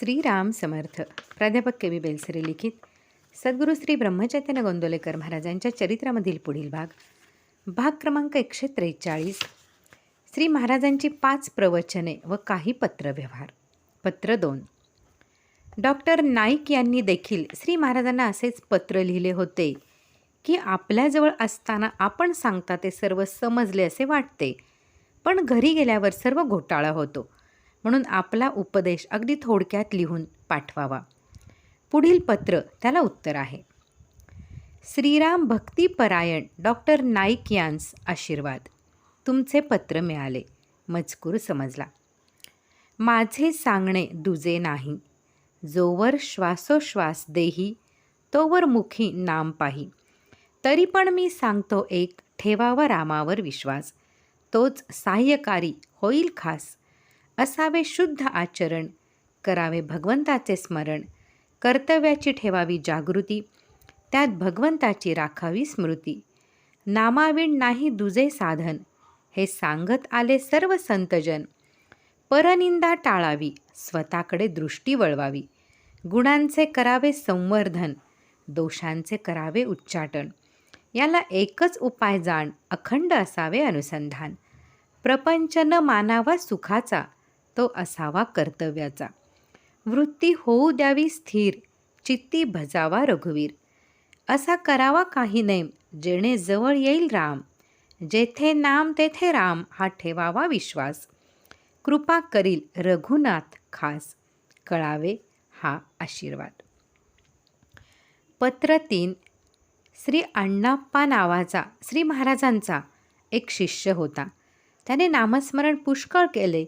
श्रीराम समर्थ. प्राध्यापक के. बी. बेलसरे लिखित. सद्गुरू श्री ब्रह्मचैतन्य गोंदोलेकर महाराजांच्या चरित्रामधील पुढील भाग. भाग क्रमांक एकशे त्रेचाळीस. श्री महाराजांची पाच प्रवचने व काही पत्रव्यवहार. पत्र दोन. डॉक्टर नाईक यांनी देखील श्री महाराजांना असेच पत्र लिहिले होते की आपल्याजवळ असताना आपण सांगता ते सर्व समजले असे वाटते. पण घरी गेल्यावर सर्व घोटाळा होतो. म्हणून आपला उपदेश अगदी थोडक्यात लिहून पाठवावा. पुढील पत्र त्याला उत्तर आहे. श्रीराम भक्तिपरायण डॉक्टर नाईक यांस आशीर्वाद. तुमचे पत्र मिळाले. मजकूर समजला. माझे सांगणे दुजे नाही. जोवर श्वासोश्वास देही तोवर मुखी नाम पाही. तरी पण मी सांगतो एक ठेवावा रामावर विश्वास. तोच साह्यकारी होईल खास. असावे शुद्ध आचरण. करावे भगवंताचे स्मरण. कर्तव्याची ठेवावी जागृती. त्यात भगवंताची राखावी स्मृती. नामाविण नाही दुजे साधन. हे सांगत आले सर्व संतजन. परनिंदा टाळावी. स्वतःकडे दृष्टी वळवावी. गुणांचे करावे संवर्धन. दोषांचे करावे उच्चाटन. याला एकच उपाय जाण अखंड असावे अनुसंधान. प्रपंच न मानावा सुखाचा. तो असावा कर्तव्याचा. वृत्ती होऊ द्यावी स्थिर चित्ती भजावा रघुवीर. असा करावा काही नेम जेणे जवळ येईल राम. जेथे नाम तेथे राम हा ठेवावा विश्वास. कृपा करील रघुनाथ खास कळावे हा आशीर्वाद. पत्र तीन श्री अण्णाप्पा नावाचा श्री महाराजांचा एक शिष्य होता. त्याने नामस्मरण पुष्कळ केले.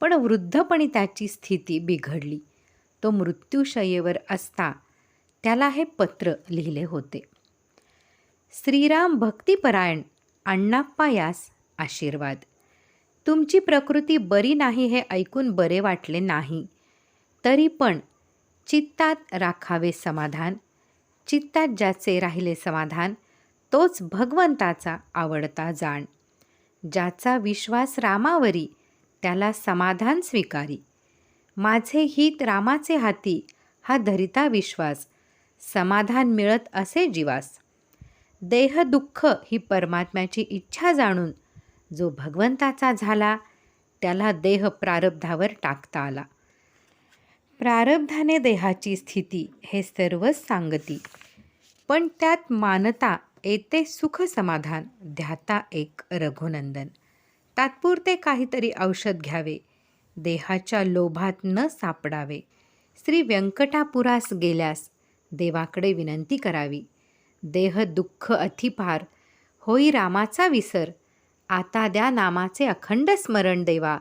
पण वृद्धपणी त्याची स्थिती बिघडली. तो मृत्यूशयेवर असता त्याला हे पत्र लिहिले होते. श्रीराम भक्तिपरायण अण्णाप्पा यास आशीर्वाद. तुमची प्रकृती बरी नाही हे ऐकून बरे वाटले नाही. तरी पण चित्तात राखावे समाधान चित्तात ज्याचे राहिले समाधान तोच भगवंताचा आवडता जाण. ज्याचा विश्वास रामावरी त्याला समाधान स्वीकारी. माझे हित रामाचे हाती हा धरिता विश्वास. समाधान मिळत असे जीवास. देह दुःख ही परमात्म्याची इच्छा जाणून जो भगवंताचा झाला त्याला देह प्रारब्धावर टाकता आला. प्रारब्धाने देहाची स्थिती हे सर्वच सांगती. पण त्यात मानता येते सुख समाधान ध्याता एक रघुनंदन. तात्पुरते काहीतरी औषध घ्यावे. देहाच्या लोभात न सापडावे. श्री व्यंकटापुरास गेल्यास देवाकडे विनंती करावी. देह दुःख अतिपार होई रामाचा विसर. आता द्या नामाचे अखंड स्मरण देवा.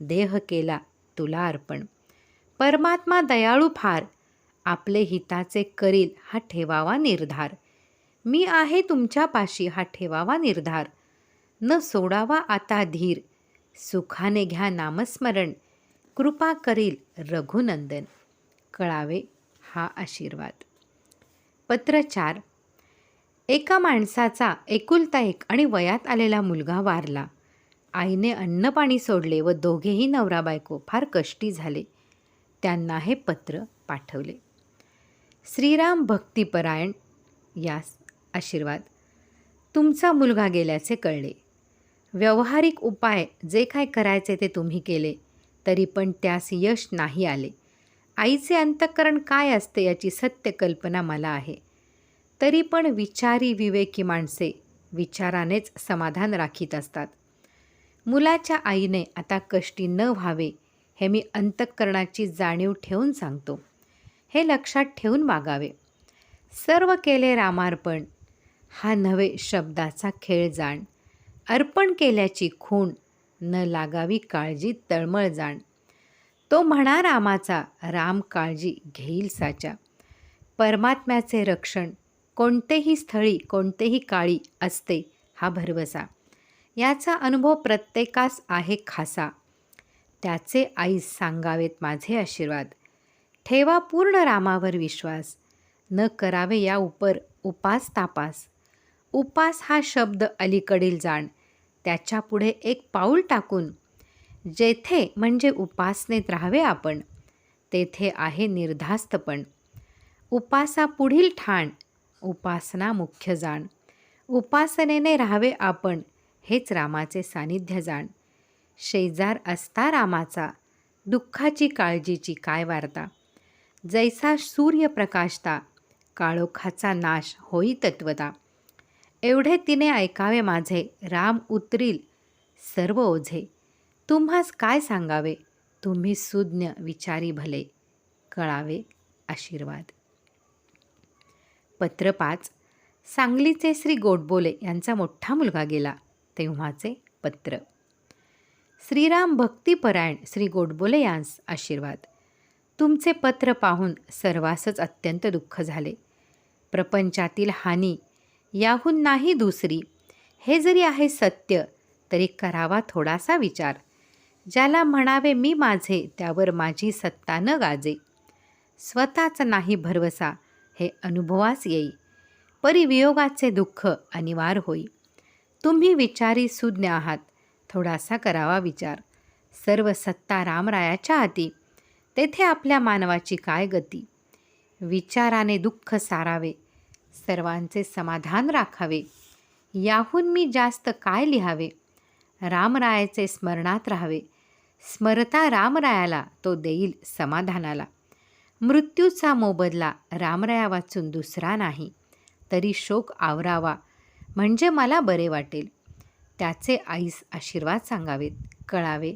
देह केला तुला अर्पण. परमात्मा दयाळू फार. आपले हिताचे करील हा ठेवावा निर्धार. मी आहे तुमच्यापाशी हा ठेवावा निर्धार. न सोडावा आता धीर. सुखाने घ्या नामस्मरण. कृपा करील रघुनंदन. कळावे हा आशीर्वाद. पत्र चार. एका माणसाचा एकुलता एक आणि वयात आलेला मुलगा वारला. आईने अन्नपाणी सोडले व दोघेही नवरा बायको फार कष्टी झाले. त्यांना हे पत्र पाठवले. श्रीराम भक्तिपरायण. यास आशीर्वाद. तुमचा मुलगा गेल्याचे कळले. व्यवहारिक उपाय जे काय करायचे ते तुम्ही केले तरी पण त्यास यश नाही आले. आईचे अंतःकरण काय असते याची सत्य कल्पना मला आहे. तरी पण विचारी विवेकी माणसे विचारानेच समाधान राखीत असतात. मुलाच्या आईने आता कष्टी न व्हावे हे मी अंतःकरणाची जाणीव ठेवून सांगतो. हे लक्षात ठेवून वागावे. सर्व केले रामार्पण हा नवे शब्दाचा खेळ जाण. अर्पण केल्याची खूण न लागावी काळजी तळमळ जाण. तो म्हणा रामाचा राम काळजी घेईल साच्या परमात्म्याचे रक्षण कोणतेही स्थळी कोणतेही काळी असते हा भरवसा. याचा अनुभव प्रत्येकास आहे खासा. त्याचे आई सांगावेत माझे आशीर्वाद. ठेवा पूर्ण रामावर विश्वास. न करावे या उपर उपास तापास. उपास हा शब्द अलीकडील जाण. त्याच्यापुढे एक पाऊल टाकून जेथे म्हणजे उपासनेत राहावे आपण तेथे आहे निर्धास्तपण. उपासा पुढील ठाण उपासना मुख्य जाण. उपासनेने राहावे आपण हेच रामाचे सानिध्य जाण. शेजार असता रामाचा दुःखाची काळजीची काय वार्ता? जैसा सूर्य प्रकाशता काळोखाचा नाश होई तत्वता. एवढे तिने ऐकावे माझे. राम उतरील. सर्व ओझे. तुम्हास काय सांगावे? तुम्ही सुज्ञ विचारी भले. कळावे आशीर्वाद. पत्र पाच. सांगलीचे श्री गोडबोले यांचा मोठा मुलगा गेला. तेव्हाचे पत्र. श्रीराम भक्तिपरायण श्री गोडबोले यांस आशीर्वाद. तुमचे पत्र पाहून सर्वासच अत्यंत दुःख झाले. प्रपंचातील हानी याहून नाही दुसरी. हे जरी आहे सत्य तरी करावा थोडासा विचार. ज्याला म्हणावे मी माझे त्यावर माझी सत्ता न गाजे. स्वतःच नाही भरवसा हे अनुभवास येई. परिवियोगाचे दुःख अनिवार्य होई. तुम्ही विचारी सुज्ञ आहात थोडासा करावा विचार. सर्व सत्ता रामरायाच्या हाती तेथे आपल्या मानवाची काय गती? विचाराने दुःख सारावे सर्वांचे समाधान राखावे. याहून मी जास्त काय लिहावे? रामरायाचे स्मरणात राहावे. स्मरता रामरायाला तो देईल समाधानाला. मृत्यूचा मोबदला रामराया वाचून दुसरा नाही. तरी शोक आवरावा म्हणजे मला बरे वाटेल. त्याचे आईस आशीर्वाद सांगावेत. कळावे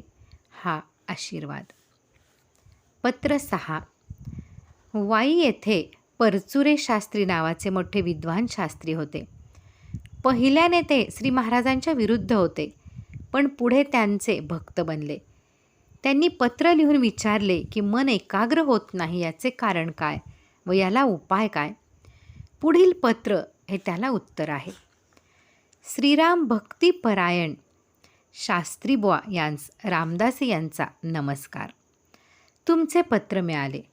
हा आशीर्वाद. पत्र सहा. वाई येथे परचुरे शास्त्री नावाचे मोठे विद्वान शास्त्री होते. पहिल्याने ते श्री महाराजांच्या विरुद्ध होते पण पुढे त्यांचे भक्त बनले. त्यांनी पत्र लिहून विचारले की मन एकाग्र होत नाही याचे कारण काय व याला उपाय काय? पुढील पत्र हे त्याला उत्तर आहे. श्रीराम भक्तिपरायण शास्त्री बुवा यांस रामदासी यांचा नमस्कार. तुमचे पत्र मिळाले.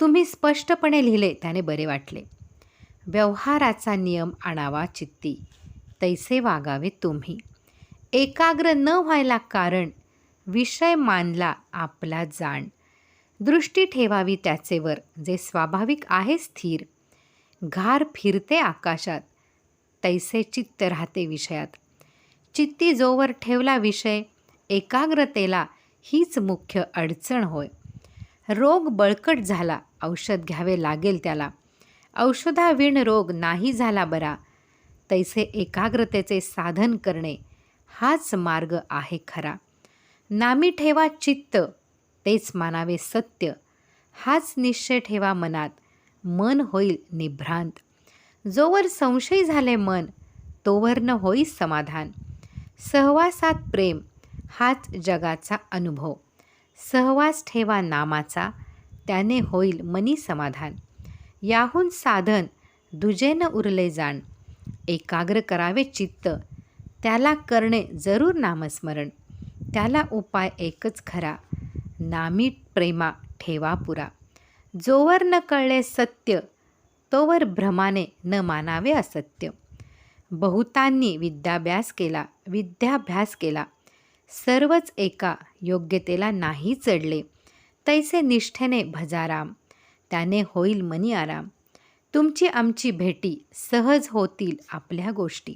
तुम्ही स्पष्टपणे लिहिले त्याने बरे वाटले. व्यवहाराचा नियम आणावा चित्ती. तैसे वागावे तुम्ही. एकाग्र न व्हायला कारण विषय मानला आपला जाण. दृष्टी ठेवावी त्याचेवर जे स्वाभाविक आहे स्थिर. घार फिरते आकाशात तैसे चित्त राहते विषयात. चित्ती जोवर ठेवला विषय एकाग्रतेला हीच मुख्य अडचण होय. रोग बळकट झाला. औषध घ्यावे लागेल त्याला. औषधाविण रोग नाही झाला बरा. तैसे एकाग्रतेचे साधन करणे हाच मार्ग आहे खरा. नामी ठेवा चित्त तेच मानावे सत्य. हाच निश्चय ठेवा मनात. मन होईल निभ्रांत. जोवर संशय झाले मन तोवर न होई समाधान. सहवासात प्रेम हाच जगाचा अनुभव. सहवास ठेवा नामाचा त्याने होईल मनी समाधान. याहून साधन दुजेनं उरले जाण. एकाग्र करावे चित्त. त्याला करणे जरूर नामस्मरण. त्याला उपाय एकच खरा. नामी प्रेमा ठेवा पुरा. जोवर न कळले सत्य तोवर भ्रमाने न मानावे असत्य. बहुतांनी विद्याभ्यास केला विद्याभ्यास केला. सर्वच एका योग्यतेला नाही चढले. तैसे निष्ठेने भजाराम त्याने होईल मनी आराम. तुमची आमची भेटी सहज होतील आपल्या गोष्टी.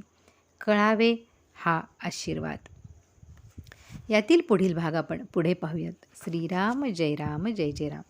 कळावे हा आशीर्वाद. यातील पुढील भाग आपण पुढे पाहूयात. श्रीराम जय राम जय जय राम